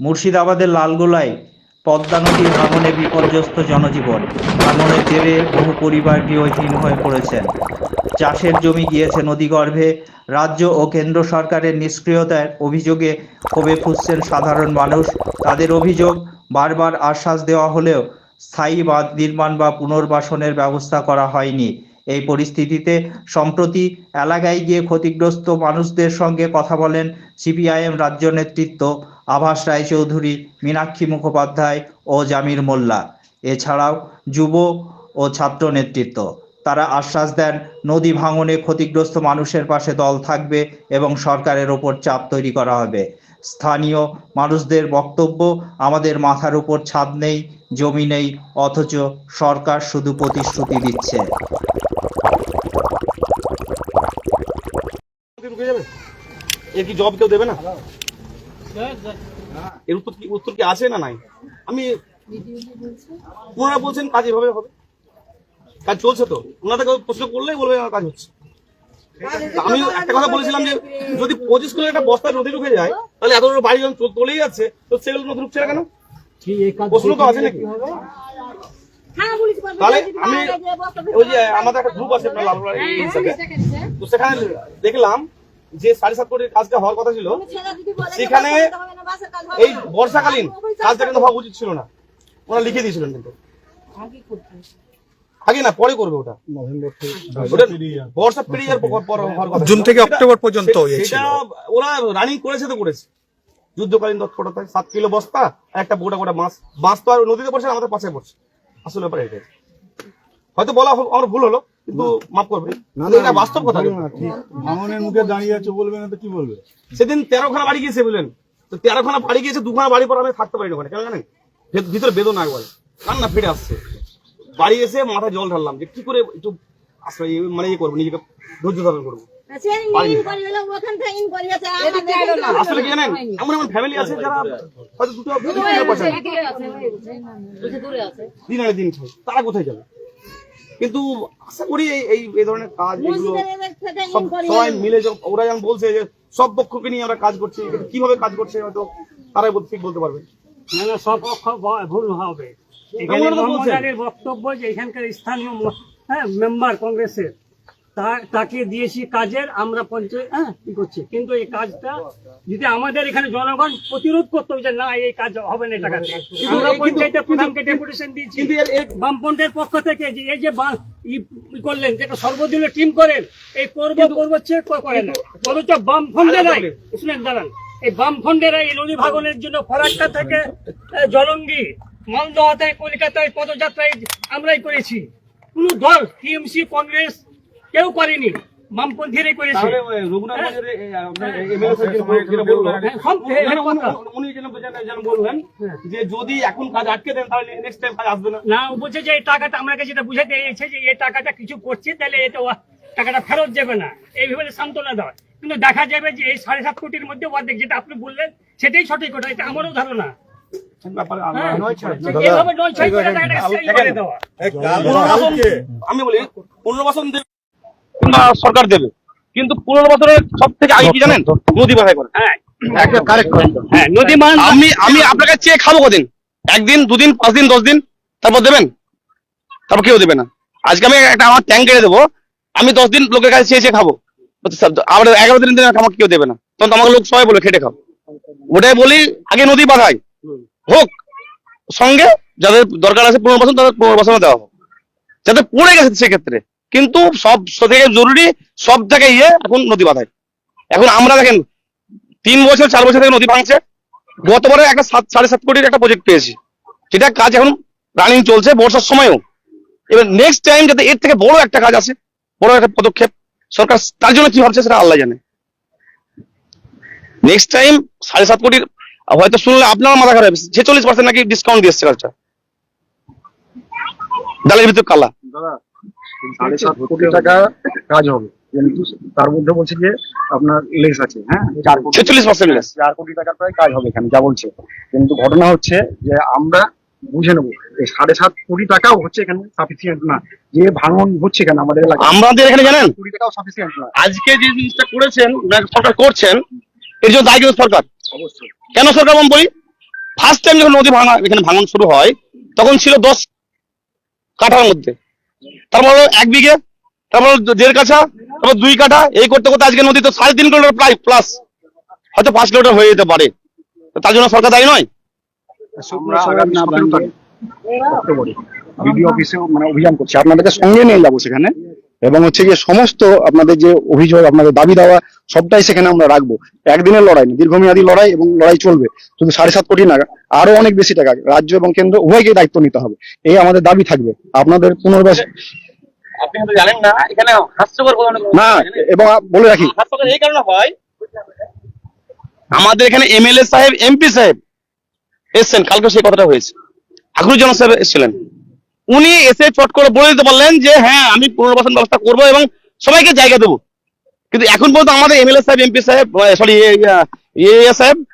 মুর্শিদাবাদের লালগোলায় পদ্মা নদীর ভাঙনে বিপর্যস্ত জনজীবন। ভাঙনের জেরে বহু পরিবার গৃহহীন হয়ে পড়েছেন। চাষের জমি গিয়েছে নদীগর্ভে। রাজ্য ও কেন্দ্র সরকারের নিষ্ক্রিয়তার অভিযোগে ক্ষোভে ফুসছেন সাধারণ মানুষ। তাদের অভিযোগ, বারবার আশ্বাস দেওয়া হলেও স্থায়ী বাঁধ নির্মাণ বা পুনর্বাসনের ব্যবস্থা করা হয়নি। এই পরিস্থিতিতে সম্প্রতি এলাকায় গিয়ে ক্ষতিগ্রস্ত মানুষদের সঙ্গে কথা বলেন সিপিআইএম রাজ্য নেতৃত্ব আভাস রায়চৌধুরী, মীনাক্ষী মুখোপাধ্যায় ও জামির মোল্লা। এছাড়াও যুব ও ছাত্র নেতৃত্ব। তারা আশ্বাস দেন, নদী ভাঙনে ক্ষতিগ্রস্ত মানুষের পাশে দল থাকবে এবং সরকারের ওপর চাপ তৈরি করা হবে। স্থানীয় মানুষদের বক্তব্য, আমাদের মাথার উপর ছাদ নেই, জমি নেই, অথচ সরকার শুধু প্রতিশ্রুতি দিচ্ছে ঢুকে যাবে এর কি জব কেউ দেবে না এর উত্তর কি উত্তর কি আছে না নাই আমি ওনারা বলছেন কাজ এভাবে হবে কাজ চলছে তো ওনাদেরকে প্রশ্ন করলেই বলবে আমার কাজ হচ্ছে আমি একটা কথা বলেছিলাম যে যদি পঁচিশ কিলো একটা বস্তা নদী ঢুকে যায় তাহলে এত বড় বাড়ি যখন চল- চলেই যাচ্ছে তো সেগুলো নদী ঢুকছে না কেন প্রশ্ন তো আছে নাকি তাহলে আমি ওই যে আমাদের একটা গ্রুপ আছে। তো সেখানে দেখলাম যে সাড়ে সাত কোটির কাজটা হওয়ার কথা ছিল সেখানে এই বর্ষাকালীন কাজটা কিন্তু হওয়া উচিত ছিল না। ওনারা লিখে দিয়েছিলেন কিন্তু। আগে না পরে করবে ওটা। বর্ষা পেরিয়ে যাওয়ার পর- পর হওয়ার কথা জুন থেকে অক্টোবর পর্যন্ত সেটা ওরা রানিং করেছে তো করেছে। যুদ্ধকালীন তৎপরতা সাত কিলো বস্তা আর একটা গোটা গোটা মাছ। মাছ তো আর নদীতে পড়ছে না, আমাদের পাশে পড়ছে। আসলে ব্যাপার এটাই। হয়তো বলা আমার ভুল হলো। কিন্তু মাফ করবে। এটা বাস্তব কথা ভাঙনের মুখে দাঁড়িয়ে আছে বলবে না তো কি বলবে? সেদিন তেরোখানা বাড়ি গিয়েছে বললেন তো তেরোখানা বাড়ি গিয়েছে দুখানা বাড়ি পর আমি থাকতে পারিনি ওখানে কেন জানেন? ভিতরে বেদনা একবার। কান্না ফিরে আসছে। বাড়ি এসে মাথায় জল ঢাললাম যে কি করে একটু আশ্রয় মানে ইয়ে করব নিজেকে ধৈর্য ধারণ করব। আসলে কি জানেন? এমন এমন ফ্যামিলি আছে যারা হয়তো দুটো। দিন দিন খায়। তারা কোথায় যাবে? কিন্তু আশা করি এই এই ধরনের কাজ এগুলো সবাই মিলে ওরা যেমন বলছে যে সব পক্ষকে নিয়ে আমরা কাজ করছি কীভাবে কাজ করছে হয়তো তারাই ঠিক বলতে পারবে। না না সব পক্ষ ভুল হবে। এখানে বক্তব্য যে এখানকার স্থানীয় হ্যাঁ মেম্বার কংগ্রেসের। তাকে দিয়েছি কাজের আমরা পঞ্চায়েত হ্যাঁ কি করছি? কিন্তু এই কাজটা যদি আমাদের এখানে জনগণ প্রতিরোধ করতে যে না এই কাজ হবে না পঞ্চায়েতের প্রধানকে ডেপুটেশন দিয়েছি। বামপন্থের পক্ষ থেকে যে এই যে করলেন যে একটা সর্বদলীয় টিম করেন এই করব করব অথচ বামফ্রন্টেরাই শুনেন দাঁড়ান। এই বামফ্রন্টেরা এই নদী ভাগনের জন্য ফরাক্কা থেকে জলঙ্গি মালদহাতে কলকাতায় পদযাত্রায় আমরাই করেছি। কোন দল টিএমসি কংগ্রেস কেউ করেনি। বামপন্থীরাই করেছে। হ্যাঁ, সব উনি- এখানে কথা। উনি- উনি যেন যেন- যেন বললেন যে যদি এখন কাজ আটকে দেন তাহলে নেক্সট টাইম কাজ আসবে না। না বলছে যে এই টাকাটা আমাকে যেটা বুঝাতে এসেছে যে এই টাকাটা কিছু করছে তাহলে এটা টাকাটা ফেরত যাবে না। এইভাবে সান্ত্বনা দেওয়া। কিন্তু দেখা যাবে যে এই সাড়ে সাত কোটির মধ্যে অর্ধেক যেটা আপনি বললেন সেটাই সঠিক ওটা এটা আমারও ধারণা। হ্যাঁ। আমি বলি পুনর্বাসন সরকার দেবে। কিন্তু পুনর্বাসনের সব থেকে আগে কি জানেন? নদী বাধাই করে। হ্যাঁ। হ্যাঁ নদী মান আমি আমি আপনাকে চেয়ে খাব কদিন? একদিন দুদিন পাঁচ দিন দশ দিন তারপর দেবেন? তারপর কেউ দেবে না। আজকে আমি একটা আমার ট্যাঙ্ক কেড়ে দেবো। আমি দশ দিন লোকের কাছে চেয়ে চেয়ে খাব। আবার এগারো দিন দিন আমাকে কেউ দেবে না। তখন তো আমাকে লোক সবাই বলে খেটে খাও। ওটাই বলি আগে নদী বাধাই হোক সঙ্গে যাদের দরকার আছে পুনর্বাসন তাদের পুনর্বাসন দেওয়া হোক। যাতে পড়ে গেছে সেক্ষেত্রে। কিন্তু সব থেকে জরুরি সব থেকে ইয়ে এখন নদী বাঁধায় এখন আমরা দেখেন, তিন বছর, চার বছর থেকে নদী ভাঙছে। গতবারে একটা সাত, সাড়ে সাত কোটির একটা প্রজেক্ট পেয়েছি। যেটা কাজ এখন রানিং চলছে বর্ষার সময়ও। এবার নেক্সট টাইম যাতে এর থেকে বড় একটা কাজ আছে বড় একটা পদক্ষেপ, সরকার তার জন্য কি ভাবছে সেটা আল্লাহ জানে। নেক্সট টাইম সাড়ে সাত কোটির, হয়তো শুনলে আপনার মাথা খারাপ ছেচল্লিশ পার্সেন্ট নাকি ডিসকাউন্ট দিয়েছে কাজটা। ডালের ভিতর কালা। সাড়ে সাত কোটি টাকা কাজ হবে। কিন্তু তার মধ্যে বলছে যে আপনার লেস আছে হ্যাঁ? চার কোটি ছেচল্লিশ পার্সেন্ট লেস। চার কোটি টাকার প্রায় কাজ হবে এখানে যা বলছে। কিন্তু ঘটনা হচ্ছে যে আমরা বুঝে নেব সাড়ে সাত কোটি টাকাও হচ্ছে এখানে সাফিসিয়েন্ট না। যে ভাঙন হচ্ছে এখানে আমাদের এলাকায়। আমাদের এখানে জানেন কোটি টাকাও সাফিসিয়েন্ট না। আজকে যে জিনিসটা করেছেন সরকার করছেন এর জন্য দায়ী কিন্তু সরকার। অবশ্যই। কেন সরকার আমি বলি? ফার্স্ট টাইম যখন নদী ভাঙা এখানে ভাঙন শুরু হয় তখন ছিল দশ কাঠার মধ্যে। তারপর হলো এক বিঘে? তারপর দেড় কাঠা? তারপর দুই কাঠা? এই করতে করতে আজকে নদী তো সাড়ে তিন কিলোমিটার প্রায় প্লাস হয়তো পাঁচ কিলোমিটার হয়ে যেতে পারে। তার জন্য সরকার দায়ী নয়? বিডিও অফিসে মানে অভিযান করছি। আপনাদেরকে সঙ্গে নিয়ে যাব সেখানে। এবং হচ্ছে গিয়ে সমস্ত আপনাদের যে অভিযোগ আপনাদের দাবি দেওয়া সবটাই সেখানে আমরা রাখব। একদিনের লড়াই না দীর্ঘমেয়াদী লড়াই এবং লড়াই চলবে। শুধু সাড়ে সাত কোটি না আরও অনেক বেশি টাকা রাজ্য এবং কেন্দ্র উভয়কে দায়িত্ব নিতে হবে। এই আমাদের দাবি থাকবে। আপনাদের পুনর্বাস আপনি জানেন না এখানে এবং বলে রাখি। হাস্যকর এই কারণে হয় আমাদের এখানে এমএলএ সাহেব এমপি সাহেব এসছেন কালকে সেই কথাটা হয়েছে। আকরুজ্জামান সাহেব এসেছিলেন। উনি এসে চট করে বলে দিতে পারলেন যে হ্যাঁ আমি পুনর্বাসন ব্যবস্থা করব এবং সবাইকে জায়গা দেবো। কিন্তু এখন পর্যন্ত আমাদের এমএলএ সাহেব, এমপি সাহেব সরি সাহেব,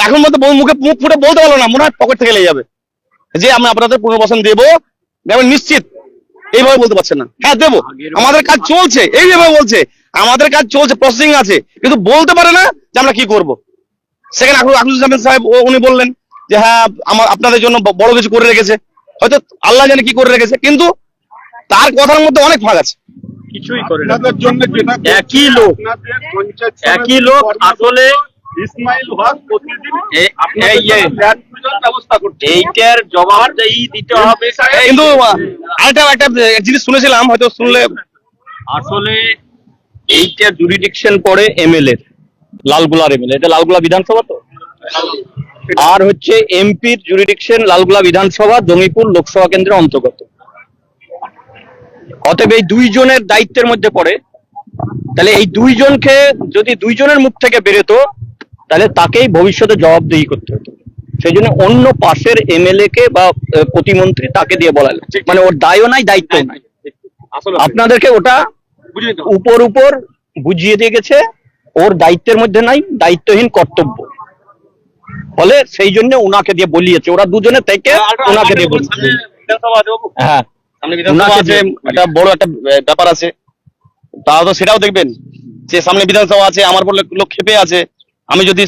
এখন পর্যন্ত মুখে মুখ ফুটে বলতে পারল না, মনে হয় পকেট থেকে লেগে যাবে। যে, আমি আপনাদের পুনর্বাসন দেবো, আমি নিশ্চিত এইভাবে বলতে পারছে না। হ্যাঁ দেবো। আমাদের কাজ চলছে, এই এইভাবে বলছে, আমাদের কাজ চলছে প্রসেসিং আছে, কিন্তু বলতে পারে না যে আমরা কি করব। সেখানে আকরুল সাহেব ও- উনি বললেন যে হ্যাঁ আমার আপনাদের জন্য বড় কিছু করে রেখেছে। হয়তো আল্লাহ জানে কি করে রেখেছে কিন্তু তার কথার মধ্যে অনেক ফাঁক আছে। কিছুই করে একই লোক। একই লোক আসলে এইটার দিতে হবে কিন্তু আরেকটা একটা জিনিস শুনেছিলাম হয়তো শুনলে আসলে এইটা জুরিডিকশন পড়ে এমএলএ লালগুলার এমএলএ। এটা লালগুলা বিধানসভা তো? আর হচ্ছে এমপির জুরিডিকশন লালগুলা বিধানসভা জঙ্গিপুর লোকসভা কেন্দ্রের অন্তর্গত। অতএব এই দুইজনের দায়িত্বের মধ্যে পড়ে। তাহলে এই দুইজনকে যদি দুইজনের মুখ থেকে বেরোতো তাহলে তাকেই ভবিষ্যতে জবাবদিহি করতে হতো। সেই জন্য অন্য পাশের এমএলএ কে বা প্রতিমন্ত্রী তাকে দিয়ে বলালো মানে ওর দায়ও নাই দায়িত্ব নাই। আসলে আপনাদেরকে ওটা। উপর উপর বুঝিয়ে দিয়ে গেছে ওর দায়িত্বের মধ্যে নাই দায়িত্বহীন কর্তব্য। ফলে সেই জন্য ওনাকে দিয়ে বলিয়েছে। ওরা দুজনে থেকে ওনাকে দিয়ে বলিয়েছে। সামনে বিধানসভা আছে বাবু। হ্যাঁ আছে। দিয়ে- একটা বড় একটা ব্যাপার আছে। তাও তো সেটাও দেখবেন। যে সামনে বিধানসভা আছে আমার বলে লোক খেপে আছে। আমি যদি